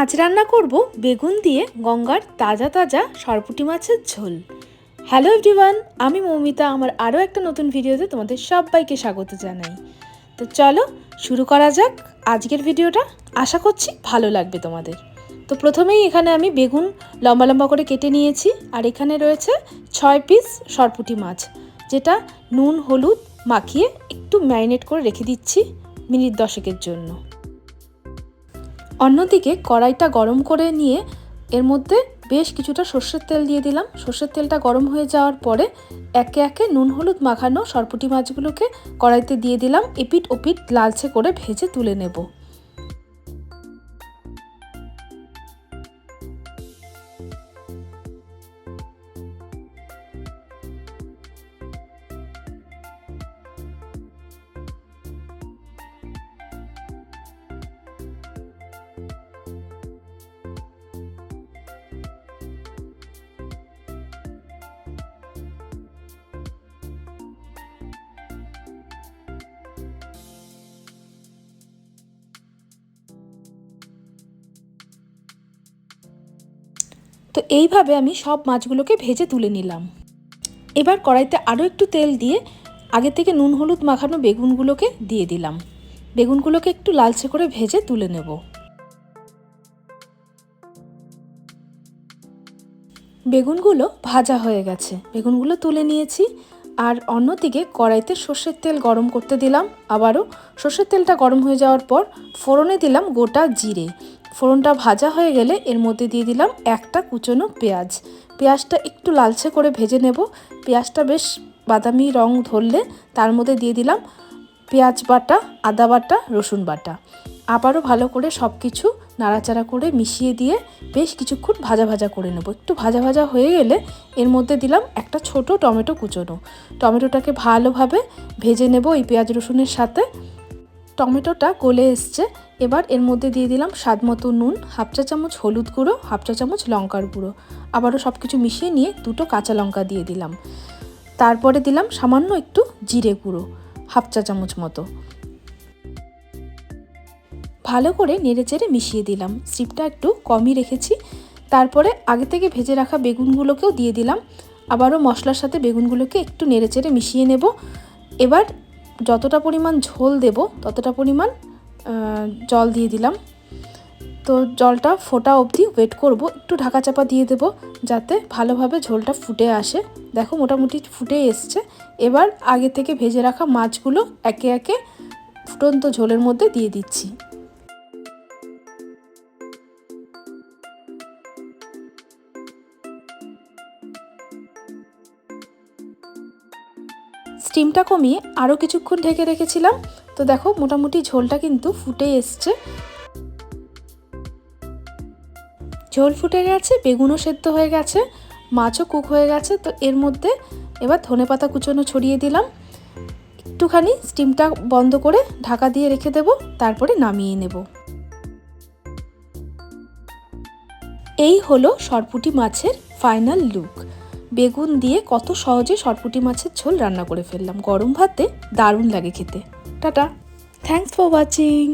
আজ রান্না করব বেগুন দিয়ে গঙ্গার তাজা তাজা সরপুটি মাছের ঝোল। হ্যালো এভরিওয়ান আমি মৌমিতা, আমার আরও একটা নতুন ভিডিওতে তোমাদের সবাইকে স্বাগত জানাই। তো চলো শুরু করা যাক আজকের ভিডিওটা। আশা করছি ভালো লাগবে তোমাদের। তো প্রথমেই এখানে আমি বেগুন লম্বা লম্বা করে কেটে নিয়েছি, আর এখানে রয়েছে ছয় পিস সরপুটি মাছ, যেটা নুন, হলুদ মাখিয়ে একটু ম্যারিনেট করে রেখে দিচ্ছি মিনিট দশেকের জন্য। অন্যদিকে কড়াইটা গরম করে নিয়ে এর মধ্যে বেশ কিছুটা সর্ষের তেল দিয়ে দিলাম। সর্ষের তেলটা গরম হয়ে যাওয়ার পরে একে একে নুন, হলুদ মাখানো সরপুটি মাছগুলোকে কড়াইতে দিয়ে দিলাম। এপিট ওপিট লালচে করে ভেজে তুলে নেব। তো এইভাবে আমি সব মাছগুলোকে ভেজে তুলে নিলাম। এবার কড়াইতে আরও একটু তেল দিয়ে আগে থেকে নুন, হলুদ মাখানো বেগুনগুলোকে দিয়ে দিলাম। বেগুনগুলোকে একটু লালচে করে ভেজে তুলে নেব। বেগুনগুলো ভাজা হয়ে গেছে। বেগুনগুলো তুলে নিয়েছি। আর অন্যদিকে কড়াইতে সর্ষের তেল গরম করতে দিলাম। আবারও সর্ষের তেলটা গরম হয়ে যাওয়ার পর ফোড়নে দিলাম গোটা জিরে। ফোড়নটা ভাজা হয়ে গেলে এর মধ্যে দিয়ে দিলাম একটা কুচনো পেঁয়াজ। পেঁয়াজটা একটু লালচে করে ভেজে নেব। পেঁয়াজটা বেশ বাদামি রং ধরলে তার মধ্যে দিয়ে দিলাম পেঁয়াজ বাটা, আদা বাটা, রসুন বাটা। আবারও ভালো করে সব কিছু নাড়াচাড়া করে মিশিয়ে দিয়ে বেশ কিছুক্ষণ ভাজা ভাজা করে নেব। একটু ভাজা ভাজা হয়ে গেলে এর মধ্যে দিলাম একটা ছোট টমেটো কুচোনো। টমেটোটাকে ভালোভাবে ভেজে নেব এই পেঁয়াজ রসুনের সাথে। টমেটোটা গলে এসছে। এবার এর মধ্যে দিয়ে দিলাম স্বাদ মতো নুন, হাফ চা চামচ হলুদ গুঁড়ো, হাফ চা চামচ লঙ্কার গুঁড়ো। আবারও সব কিছু মিশিয়ে নিয়ে দুটো কাঁচা লঙ্কা দিয়ে দিলাম। তারপরে দিলাম সামান্য একটু জিরে গুঁড়ো, হাফ চা চামচ মতো। ভালো করে নেড়েচেড়ে মিশিয়ে দিলাম। স্টিপটা একটু কমই রেখেছি। তারপরে আগে থেকে ভেজে রাখা বেগুনগুলোকেও দিয়ে দিলাম। আবারও মশলার সাথে বেগুনগুলোকে একটু নেড়েচেড়ে মিশিয়ে নেব। এবার যতটা পরিমাণ ঝোল দেব, ততটা পরিমাণ জল দিয়ে দিলাম। তো জলটা ফোটা অবধি ওয়েট করব, একটু ঢাকা চাপা দিয়ে দেব, যাতে ভালোভাবে ঝোলটা ফুটে আসে। দেখো মোটামুটি ফুটে এসছে। এবার আগে থেকে ভেজে রাখা মাছগুলো একে একে ফুটন্ত ঝোলের মধ্যে দিয়ে দিচ্ছি। স্টিমটা কমিয়ে আরও কিছুক্ষণ ঢেকে রেখেছিলাম। তো দেখো, মোটামুটি ঝোলটা কিন্তু ফুটে এসছে। ঝোল ফুটে গেছে, বেগুনও সেদ্ধ হয়ে গেছে, মাছও কুক হয়ে গেছে। তো এর মধ্যে এবার ধনে পাতা কুচোনো ছড়িয়ে দিলাম। একটুখানি স্টিমটা বন্ধ করে ঢাকা দিয়ে রেখে দেব, তারপরে নামিয়ে নেব। এই হলো সরপুটি মাছের ফাইনাল লুক। বেগুন দিয়ে কত সহজে সরপুটি মাছের ঝোল রান্না করে ফেললাম। গরম ভাতে দারুণ লাগে খেতে। টাটা। Thanks for watching